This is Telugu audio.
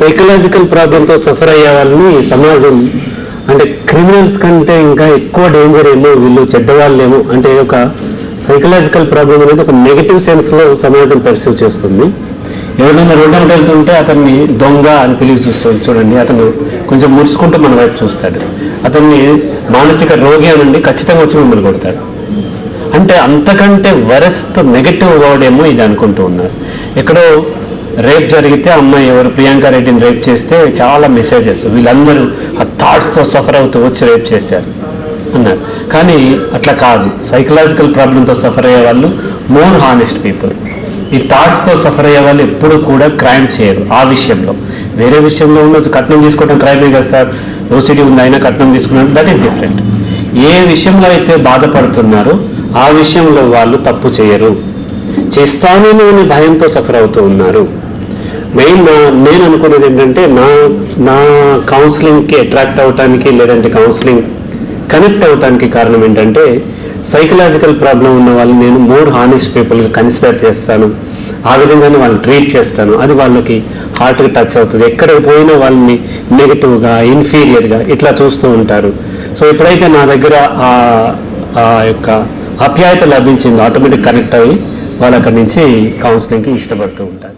సైకలాజికల్ ప్రాబ్లంతో సఫర్ అయ్యే వాళ్ళని సమాజం అంటే క్రిమినల్స్ కంటే ఇంకా ఎక్కువ డేంజర్ ఏమో వీళ్ళు చెడ్డవాళ్ళేమో. అంటే ఒక సైకలాజికల్ ప్రాబ్లం అనేది ఒక నెగిటివ్ సెన్స్లో సమాజం పరిసీవ్ చేస్తుంది. ఎవరైనా రోడ్డు వెళ్తుంటే అతన్ని దొంగ అని పిలిచి చూస్తాడు చూడండి. అతను కొంచెం ముడుచుకుంటూ మన వైపు చూస్తాడు. అతన్ని మానసిక రోగి అనండి ఖచ్చితంగా వచ్చి మిమ్మల్ని కొడతాడు. అంటే అంతకంటే వరస్ట్ నెగటివ్ వర్డ్ ఏమో ఇది అనుకుంటూ ఉన్నారు. ఎక్కడో రేప్ జరిగితే అమ్మాయి ఎవరు? ప్రియాంక రెడ్డిని రేప్ చేస్తే చాలా మెసేజెస్ వీళ్ళందరూ ఆ థాట్స్తో సఫర్ అవుతూ వచ్చి రేప్ చేశారు అన్నారు. కానీ అట్లా కాదు. సైకలాజికల్ ప్రాబ్లంతో సఫర్ అయ్యే వాళ్ళు మోర్ హానెస్ట్ పీపుల్ ఈ థాట్స్తో సఫర్ అయ్యే వాళ్ళు ఎప్పుడు కూడా క్రైమ్ చేయరు ఆ విషయంలో. వేరే విషయంలో ఉండొచ్చు. కట్నం తీసుకోవడం క్రైమే కదా సార్? ఓసిటీ ఉంది అయినా కట్నం తీసుకున్నాడు దట్ ఈస్ డిఫరెంట్ ఏ విషయంలో అయితే బాధపడుతున్నారో ఆ విషయంలో వాళ్ళు తప్పు చేయరు. చేస్తానేమో అనే భయంతో సఫర్ అవుతూ ఉన్నారు. మెయిన్ నా నేను అనుకున్నది ఏంటంటే నా నా కౌన్సిలింగ్కి అట్రాక్ట్ అవటానికి లేదంటే కౌన్సిలింగ్ కనెక్ట్ అవటానికి కారణం ఏంటంటే సైకలాజికల్ ప్రాబ్లం ఉన్న వాళ్ళని నేను మోర్ హానెస్ట్ పీపుల్గా కన్సిడర్ చేస్తాను. ఆ విధంగానే వాళ్ళని ట్రీట్ చేస్తాను. అది వాళ్ళకి హార్ట్కి టచ్ అవుతుంది. ఎక్కడికి పోయినా వాళ్ళని నెగిటివ్గా ఇన్ఫీరియర్గా ఇట్లా చూస్తూ ఉంటారు. సో ఎప్పుడైతే నా దగ్గర ఆ ఆ యొక్క అప్యాయత లభించింది ఆటోమేటిక్ కనెక్ట్ అయ్యి వాళ్ళు అక్కడి నుంచి కౌన్సిలింగ్కి ఇష్టపడుతూ ఉంటారు.